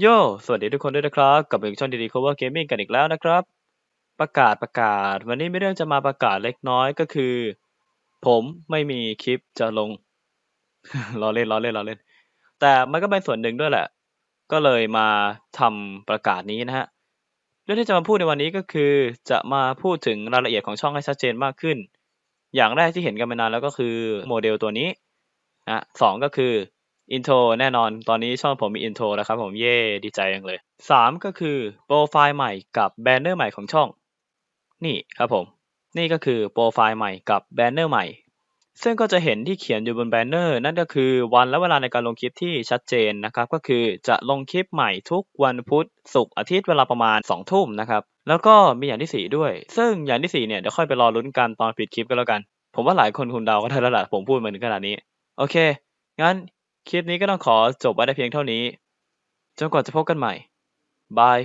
โย สวัสดีทุกคนด้วยนะครับ กลับมาอีกช่องดีๆ Cover Gaming กันอีกแล้วนะครับ ประกาศประกาศ วันนี้ไมีเรื่องจะมาประกาศเล็กน้อยก็คือ ผมไม่มีคลิปจะลง ล้อเล่นล้อเล่นล้อเล่น แต่มันก็เป็นส่วนหนึ่งด้วยแหละ ก็เลยมาทำประกาศนี้นะฮะ เรื่องที่จะมาพูดในวันนี้ก็คือ จะมาพูดถึงรายละเอียดของช่องให้ชัดเจนมากขึ้น อย่างแรกที่เห็นกันมานานแล้วก็คือโมเดลตัวนี้นะสองก็คือ อินโทรแน่นอนตอนนี้ช่องผมมีอินโทรแล้วครับผมเย่ดีใจจังเลยสามก็คือโปรไฟล์ใหม่กับแบนเนอร์ใหม่ของช่อง นี่ครับผม นี่ก็คือโปรไฟล์ใหม่กับแบนเนอร์ใหม่ ซึ่งก็จะเห็นที่เขียนอยู่บนแบนเนอร์นั่นก็คือวันและเวลาในการลงคลิปที่ชัดเจนนะครับก็คือจะลงคลิปใหม่ทุกวันพุธศุกร์อาทิตย์เวลาประมาณ2องทุ่มนะครับแล้วก็มีอย่างที่สี่ด้วย ซึ่งอย่างที่สี่เนี่ยเดี๋ยวค่อยไปรอลุ้นกันตอนปิดคลิปก็แล้วกัน ผมว่าหลายคนคุณเดาก็ได้แล้วล่ะผมพูดมาถึงขนาดนี้โอเคงั้น คลิปนี้ก็ต้องขอจบไว้ได้เพียงเท่านี้ จนกว่าจะพบกันใหม่ บาย